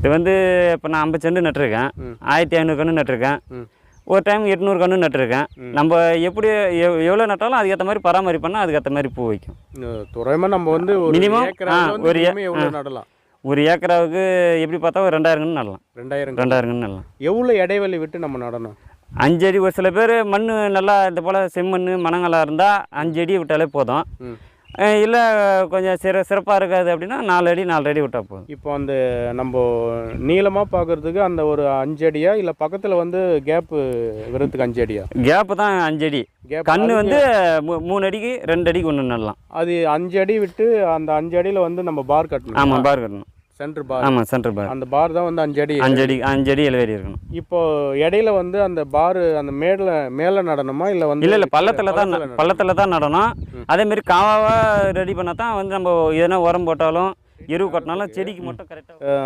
இது வந்து இப்போ நான் ஐம்பது செண்டு நட்டிருக்கேன். ஆயிரத்தி ஐநூறு கன்று நட்டிருக்கேன். ஒரு டைம் எட்நூறு கன்று நட்டிருக்கேன். நம்ம எப்படி எவ் எவ்வளோ நட்டாலும் அதுக்கேற்ற மாதிரி பராமரிப்போம்னா அதுக்கேற்ற மாதிரி பூ வைக்கும். துறையமாக நம்ம வந்து வந்து ஒரு நடலாம்? ஒரு ஏக்கராவுக்கு எப்படி பார்த்தா ஒரு ரெண்டாயிரம் கன்று நடலாம். ரெண்டாயிரம் ரெண்டாயிரம் நடலாம். எவ்வளோ இடைவெளி விட்டு நம்ம நடணும்? அஞ்சு அடி ஒரு சில பேர் மண் நல்லா இந்த போல் செம்மண் மணங்களாக இருந்தால் அஞ்சு அடி விட்டாலே போதும். இல்லை கொஞ்சம் சிற சிறப்பாக இருக்காது அப்படின்னா நாலு அடி நாலு அடி விட்டால் போதும். இப்போ அந்த நம்ம நீளமாக பார்க்கறதுக்கு அந்த ஒரு அஞ்சு அடியா இல்லை பக்கத்தில் வந்து கேப்பு விடுறதுக்கு அஞ்சு அடியா? கேப்பு தான் அஞ்சு அடி. கன்று வந்து மூணு அடிக்கு ரெண்டு அடிக்கு ஒன்று நடலாம் அது அஞ்சு அடி விட்டு அந்த அஞ்சு அடியில் வந்து நம்ம பார் கட்டணும். ஆமாம் பார் கட்டணும். சென்டர் பார் ஆமாம் சென்டர் பார் அந்த பார் தான் வந்து அஞ்சு அடி அஞ்சு அடி அஞ்சு அடி இலவேரி இருக்கணும். இப்போ இடையில வந்து அந்த பார் அந்த மேல மேலே நடணுமா இல்லை வந்து இல்லை இல்லை பள்ளத்தில் தான் பள்ளத்துல தான் நடணும். அதேமாரி காவாவாக ரெடி பண்ணால் தான் வந்து நம்ம எதனா உரம் போட்டாலும் எருவு கட்டினாலும் செடிக்கு மட்டும் கரெக்டாக